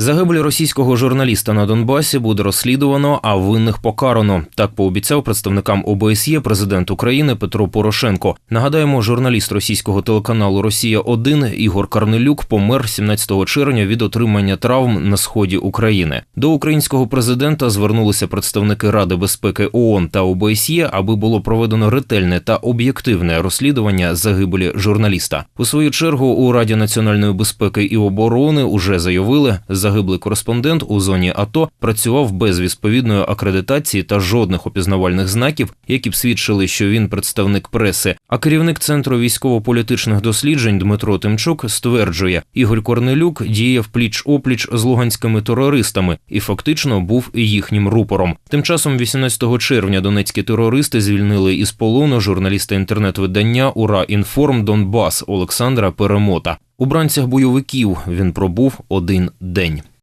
Загибель російського журналіста на Донбасі буде розслідувано, а винних покарано. Так пообіцяв представникам ОБСЄ президент України Петро Порошенко. Нагадаємо, журналіст російського телеканалу Росія 1 Ігор Карнелюк помер 17 червня від отримання травм на сході України. До українського президента звернулися представники Ради безпеки ООН та ОБСЄ, аби було проведено ретельне та об'єктивне розслідування загибелі журналіста. У свою чергу у Раді національної безпеки і оборони уже заявили, загиблий кореспондент у зоні АТО працював без відповідної акредитації та жодних опізнавальних знаків, які б свідчили, що він представник преси. А керівник центру військово-політичних досліджень Дмитро Тимчук стверджує, Ігор Корнелюк діяв пліч опліч з луганськими терористами і фактично був їхнім рупором. Тим часом, 18 червня, донецькі терористи звільнили із полону журналіста інтернет-видання Ура Інформ Донбас Олександра Перемота. У бранцях бойовиків він пробув один день.